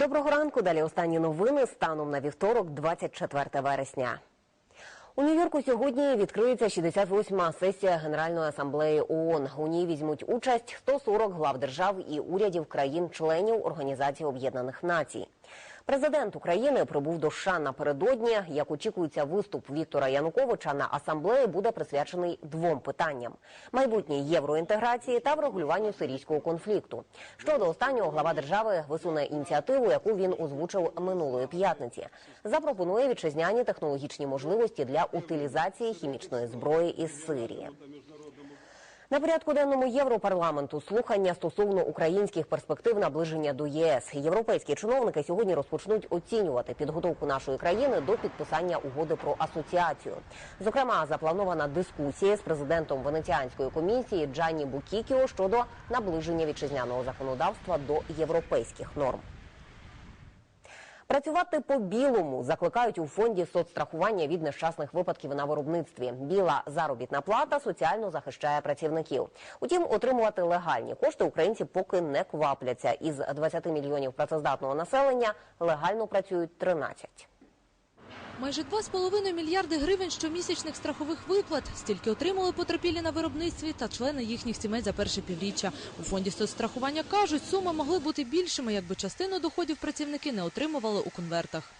Доброго ранку. Далі останні новини станом на вівторок, 24 вересня. У Нью-Йорку сьогодні відкриється 68-ма сесія Генеральної асамблеї ООН. У ній візьмуть участь 140 глав держав і урядів країн-членів Організації Об'єднаних Націй. Президент України прибув до США напередодні. Як очікується, виступ Віктора Януковича на асамблеї буде присвячений двом питанням: майбутній євроінтеграції та врегулюванню сирійського конфлікту. Щодо останнього глава держави висуне ініціативу, яку він озвучив минулої п'ятниці. Запропонує вітчизняні технологічні можливості для утилізації хімічної зброї із Сирії. На порядку денному Європарламенту слухання стосовно українських перспектив наближення до ЄС. Європейські чиновники сьогодні розпочнуть оцінювати підготовку нашої країни до підписання угоди про асоціацію. Зокрема, запланована дискусія з президентом Венеціанської комісії Джанні Букікіо щодо наближення вітчизняного законодавства до європейських норм. Працювати по білому закликають у фонді соцстрахування від нещасних випадків на виробництві. Біла заробітна плата соціально захищає працівників. Утім, отримувати легальні кошти українці поки не квапляться. Із 20 мільйонів працездатного населення легально працюють 13. Майже 2,5 мільярди гривень щомісячних страхових виплат. Стільки отримали потерпілі на виробництві та члени їхніх сімей за перше півріччя. У фонді соцстрахування кажуть, суми могли бути більшими, якби частину доходів працівники не отримували у конвертах.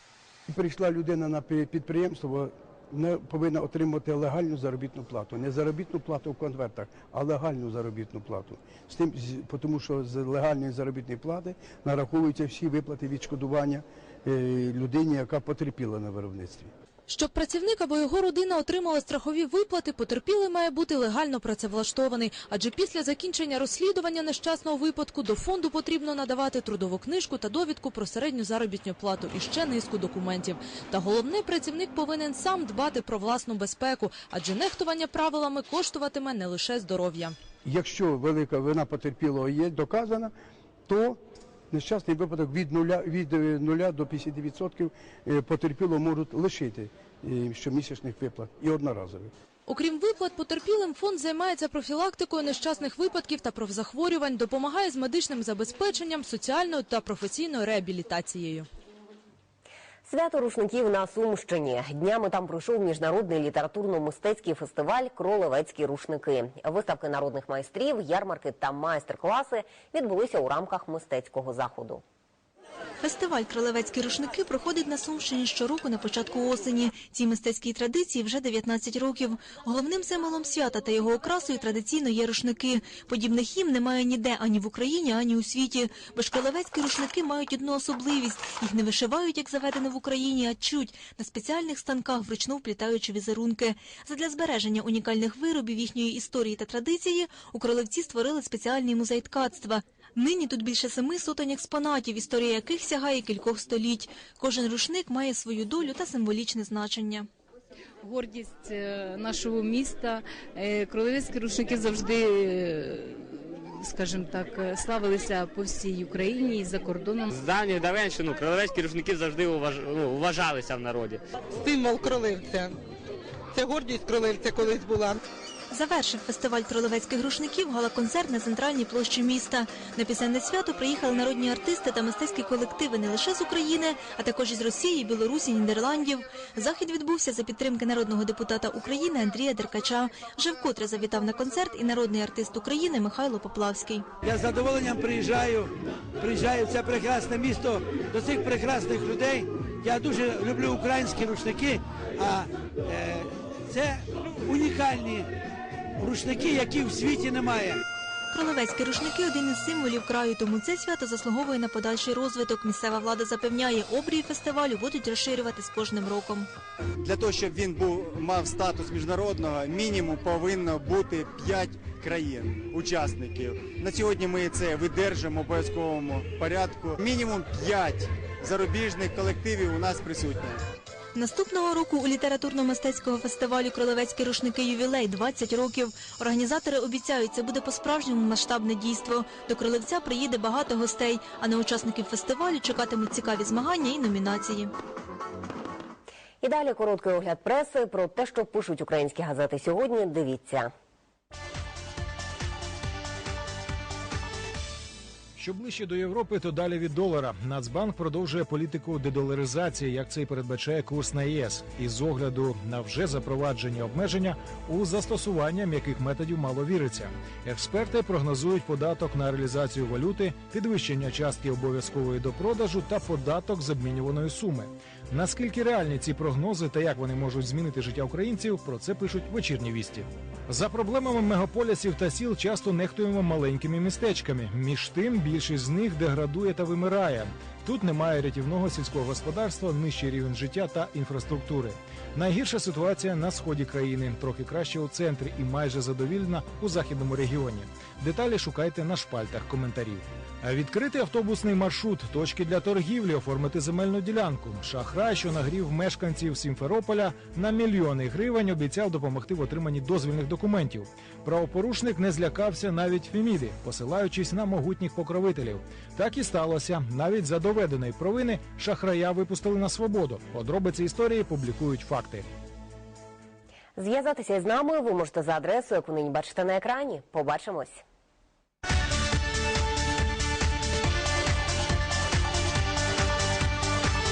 Прийшла людина на підприємство, вона повинна отримати легальну заробітну плату. Не заробітну плату в конвертах, а легальну заробітну плату. З тим, тому що з легальної заробітної плати нараховуються всі виплати відшкодування людині, яка потерпіла на виробництві. Щоб працівник або його родина отримала страхові виплати, потерпілий має бути легально працевлаштований. Адже після закінчення розслідування нещасного випадку до фонду потрібно надавати трудову книжку та довідку про середню заробітну плату і ще низку документів. Та головне, працівник повинен сам дбати про власну безпеку, адже нехтування правилами коштуватиме не лише здоров'я. Якщо велика вина потерпілого є доказана, то нещасний випадок від нуля, від е, нуля до 50% потерпіло можуть лишити е, щомісячних виплат і одноразових. Окрім виплат потерпілим, фонд займається профілактикою нещасних випадків та профзахворювань, допомагає з медичним забезпеченням, соціальною та професійною реабілітацією. Свято рушників на Сумщині. Днями там пройшов міжнародний літературно-мистецький фестиваль Кролевецькі рушники. Виставки народних майстрів, ярмарки та майстер-класи відбулися у рамках мистецького заходу. Фестиваль «Кролевецькі рушники» проходить на Сумщині щороку на початку осені. Цій мистецькій традиції вже 19 років. Головним символом свята та його окрасою традиційно є рушники. Подібних їм немає ніде ані в Україні, ані у світі. Бо ж кролевецькі рушники мають одну особливість. Їх не вишивають, як заведено в Україні, а чуть на спеціальних станках, вручну вплітаючи візерунки. Задля збереження унікальних виробів їхньої історії та традиції у Кролевці створили спеціальний музей ткацтва. Нині тут більше семи сотень експонатів, історія яких сягає кількох століть. Кожен рушник має свою долю та символічне значення. гордість е, нашого міста. Е, Кролевецькі рушники завжди, е, скажімо так, славилися по всій Україні і за кордоном. З давніх давенщину кролевецькі рушники завжди ну, вважалися в народі. символ кроливця. Це гордість кроливця колись була. Завершив фестиваль кролевецьких рушників гала-концерт на центральній площі міста. На пісенне свято приїхали народні артисти та мистецькі колективи не лише з України, а також із Росії, Білорусі, Нідерландів. Захід відбувся за підтримки народного депутата України Андрія Деркача. Вже вкотре завітав на концерт і народний артист України Михайло Поплавський. Я з задоволенням приїжджаю, приїжджаю в це прекрасне місто до цих прекрасних людей. Я дуже люблю українські рушники, а е, це унікальні рушники, які в світі немає. Кролевецькі рушники один із символів краю, тому це свято заслуговує на подальший розвиток. Місцева влада запевняє, обрії фестивалю будуть розширювати з кожним роком. Для того, щоб він був мав статус міжнародного, мінімум повинно бути 5 країн учасників. На сьогодні ми це видержимо в обов'язковому порядку. Мінімум 5 зарубіжних колективів у нас присутні. Наступного року у літературно-мистецького фестивалю Кролевецькі рушники ювілей 20 років. Організатори обіцяють, це буде по-справжньому масштабне дійство. До Кролевця приїде багато гостей, а на учасників фестивалю чекатимуть цікаві змагання і номінації. І далі короткий огляд преси про те, що пишуть українські газети сьогодні. Дивіться. Що ближче до Європи, то далі від долара. Нацбанк продовжує політику дедоларизації, як це й передбачає курс на ЄС, і з огляду на вже запроваджені обмеження у застосування м'яких методів мало віриться. Експерти прогнозують податок на реалізацію валюти, підвищення частки обов'язкової до продажу та податок з обмінюваної суми. Наскільки реальні ці прогнози та як вони можуть змінити життя українців, про це пишуть вечірні вісті. За проблемами мегаполісів та сіл часто нехтуємо маленькими містечками. Між тим, більшість з них деградує та вимирає. Тут немає рятівного сільського господарства, нижчий рівень життя та інфраструктури. Найгірша ситуація на сході країни, трохи краще у центрі і майже задовільна у західному регіоні. Деталі шукайте на шпальтах коментарів. Відкрити автобусний маршрут, точки для торгівлі, оформити земельну ділянку. Шахрай, що нагрів мешканців Сімферополя на мільйони гривень, обіцяв допомогти в отриманні дозвільних документів. Правопорушник не злякався навіть Феміди, посилаючись на могутніх покровителів. Так і сталося. Навіть за доведеної провини шахрая випустили на свободу. Подробиці історії публікують факти. Зв'язатися із нами ви можете за адресою, яку нині бачите на екрані. Побачимось.